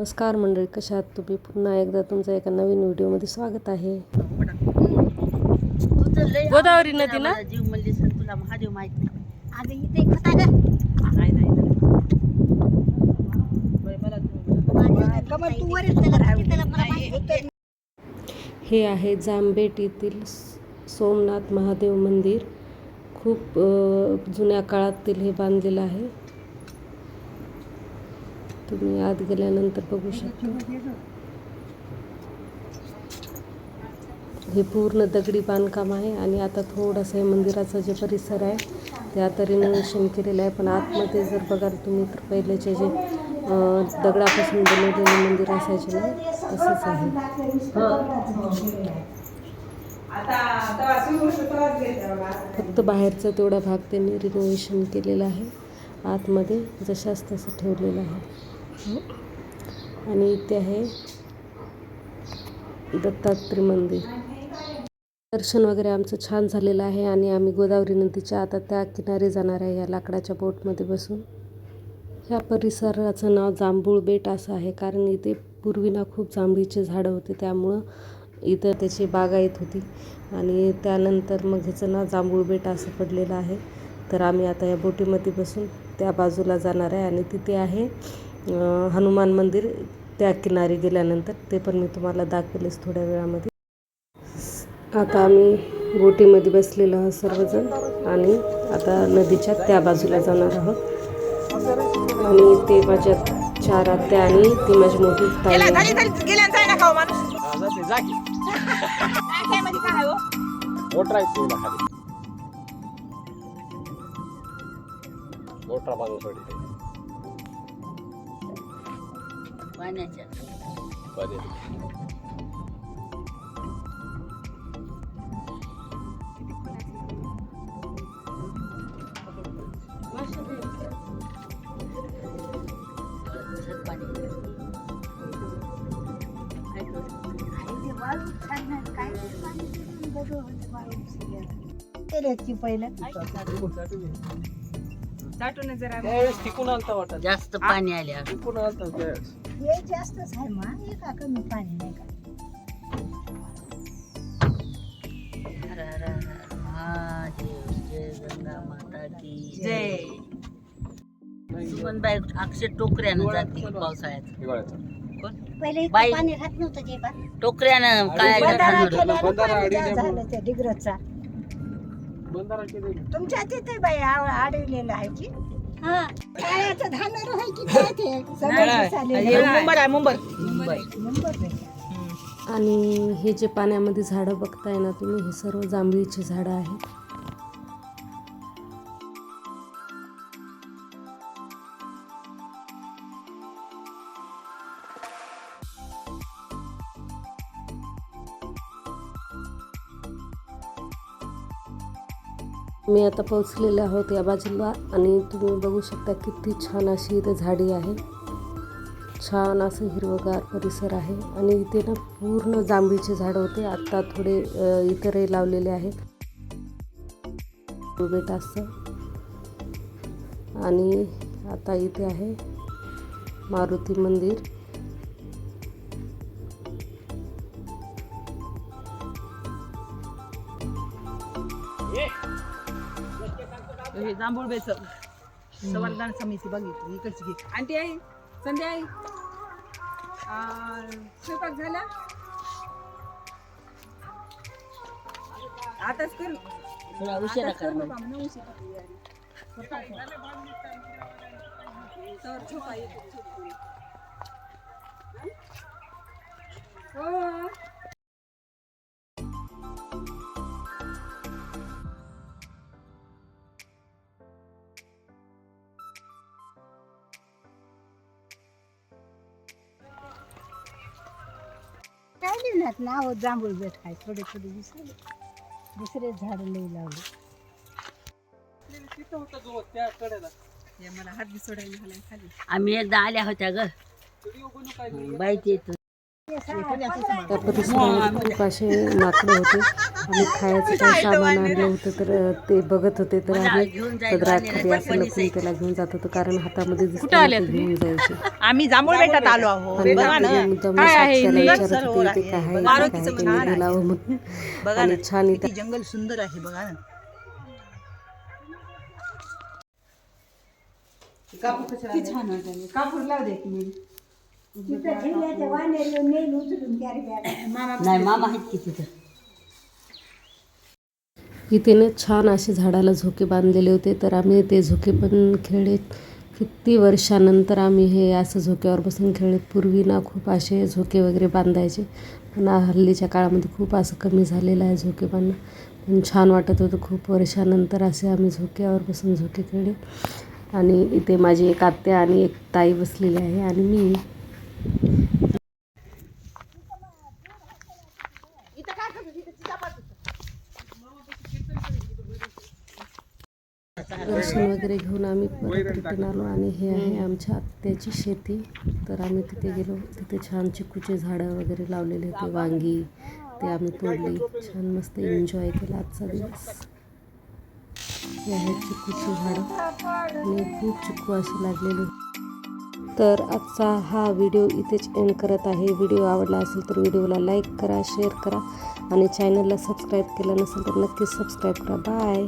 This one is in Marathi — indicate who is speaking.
Speaker 1: नमस्कार मंडळी कशा आहात तुम्ही? पुन्हा एकदा तुमचं एका नवीन व्हिडिओमध्ये स्वागत आहे. गोदावरी नदी ना?
Speaker 2: जीव म्हणजे तुला महादेव माहीत नाही. इथे खता
Speaker 1: हे आहे जांबेट येथील सोमनाथ महादेव मंदिर. खूप जुन्या काळातील हे बांधलेलं आहे. तुम्ही आत गेल्यानंतर बघू शकता. हे पूर्ण दगडी बांधकाम आहे आणि आता थोडंसं हे मंदिराचं जे परिसर आहे ते आता रिनोव्हेशन केलेलं आहे. पण आतमध्ये जर बघाल तुम्ही तर पहिलेचे जे दगडापासून बनवलेले मंदिर असायचे ना तसंच आहे. फक्त बाहेरचा तेवढा भाग त्यांनी रिनोव्हेशन केलेला आहे. आतमध्ये जशाच तसं ठेवलेलं आहे. आणि इथे आहे दत्तात्रय मंदिर. दर्शन वगैरे आमचं छान झालेलं आहे आणि आम्ही गोदावरी नदीच्या आता त्या किनारी जाणार आहे या लाकडाच्या बोटमध्ये बसून. ह्या परिसराचं नाव जांभूळ बेट असं आहे कारण इथे पूर्वी ना खूप जांभळीचे झाडं होते त्यामुळं इथं त्याची बागायत होती. आणि त्यानंतर मग ह्याचं नाव जांभूळ बेट असं पडलेलं आहे. तर आम्ही आता या बोटीमध्ये बसून त्या बाजूला जाणार आहे आणि तिथे आहे हनुमान मंदिर त्या किनारी गेल्यानंतर ते पण मी तुम्हाला दाखवेलच थोड्या वेळामध्ये. आता आम्ही बोटीमध्ये बसलेलो आहोत सर्वजण आणि आता नदीच्या त्या बाजूला जाणार आहोत. आणि ते माझ्या चार आत्या आणि ती माझी मोठी ताई.
Speaker 3: मोठा
Speaker 2: पाण्याच्या.
Speaker 3: मध्ये
Speaker 4: त्यावेळेस टिकून आलता वाटत.
Speaker 2: जास्त पाणी आल्या
Speaker 4: टिकून आलता त्यावेळेस.
Speaker 5: हे जास्तच आहे मग हे का कमी पाणी नाही का.
Speaker 2: सुमनबाई टोकऱ्यानं जाते पावसाळ्यात.
Speaker 3: हिवाळ्याचा
Speaker 2: कोण?
Speaker 5: पहिले
Speaker 2: बाई.
Speaker 5: इतकं पाणी राहत नव्हतं
Speaker 2: टोकऱ्यानं काय
Speaker 5: बंधारा
Speaker 4: बंधारा
Speaker 5: पाणी झालं त्या डिग्रजचा
Speaker 4: बंधारा केले.
Speaker 5: तुमच्या तिथे बाई आव- अडवलेलं आहे की? काळ्याचं धानर आहे की काय ते? सगळं दिसायलेलं.
Speaker 2: मुंबई आहे मुंबई.
Speaker 5: मुंबई. आहे.
Speaker 1: आणि हे जे पाण्यामध्ये झाडं बघताय ना तुम्ही हे सर्व जांभळीची झाडं आहेत. मी आता पोहोचलेले आहोत या बाजूला आणि तुम्ही बघू शकता किती छान अशी इथे झाडी आहे. छान असं हिरवगार परिसर आहे आणि इथे ना पूर्ण जांभळीचे झाड होते. आत्ता थोडे इतरही लावलेले आहेत. बेट असतं आणि आता इथे आहे मारुती मंदिर.
Speaker 6: हे जांभूळ संवर्धन समिती बघितली इकडची घे. आणि ती आई संध्या आई. आ, स्वयंपाक झाला? आताच करू.
Speaker 2: थोडा उशिरा
Speaker 6: आताच करू उशिरा करू. तर झोपा येते, झोप. हो.
Speaker 5: काय लिहिण्यात नाव जांभूळ बेट आहे थोडे थोडे दिसले दुसरे झाड लई लावले.
Speaker 4: तिथं होतं जो त्या कडेला
Speaker 6: हे मला हात बी सोडायला झाला खाली.
Speaker 2: आम्ही एकदा आल्या होत्या ग.
Speaker 4: व्हिडिओ काय?
Speaker 2: बाईच येत
Speaker 1: परिसरामध्ये खूप असे माकडं होते. आम्ही खायचं काही सामान आणलं होतं तर ते बघत होते तर आम्ही पदरात खाली असं लपून त्याला घेऊन जात होतो कारण हातामध्ये घेऊन जायचे.
Speaker 6: आम्ही जांभूळ बेटात आलो आहोत.
Speaker 1: आणि
Speaker 6: बघा ना.
Speaker 1: ते मुद्दाम
Speaker 6: काय आहे? बघा,
Speaker 1: ते
Speaker 6: छान
Speaker 1: व्हिडिओ लावा म्हणून
Speaker 5: तिथं उचलून कॅरी बॅग
Speaker 2: नाही मामा आहेत की तिथं?
Speaker 1: इथे ना छान असे झाडाला झोके बांधलेले होते तर आम्ही ते झोके पण खेळले. किती वर्षानंतर आम्ही हे असं झोक्यावर बसून खेळले. पूर्वी ना खूप असे झोके वगैरे बांधायचे पण हल्लीच्या काळामध्ये खूप असं कमी झालेलं आहे झोके बांधणं. पण छान वाटत होतं खूप वर्षानंतर असे आम्ही झोक्यावर बसून झोके खेळले. आणि इथे माझी एक आत्या आणि एक ताई बसलेली आहे आणि मी दर्शन वगैरे घेऊन आम्ही परत रिटर्न आलो आणि हे आहे आमच्या आत्याची शेती. तर आम्ही तिथे गेलो. तिथे छान चिकूचे झाडं वगैरे लावलेले होते वांगी ते आम्ही तोडली. छान मस्त एन्जॉय केला आजचा दिवस. हे आहेत चिकूची झाडं. आणि खूप चिकू अशी लागलेली तर आजचा हा व्हिडिओ इथेच एंड करत आहे. व्हिडिओ आवडला असेल तर व्हिडिओला लाईक करा शेअर करा आणि चॅनलला सबस्क्राईब केलं नसेल तर नक्कीच सबस्क्राईब करा. बाय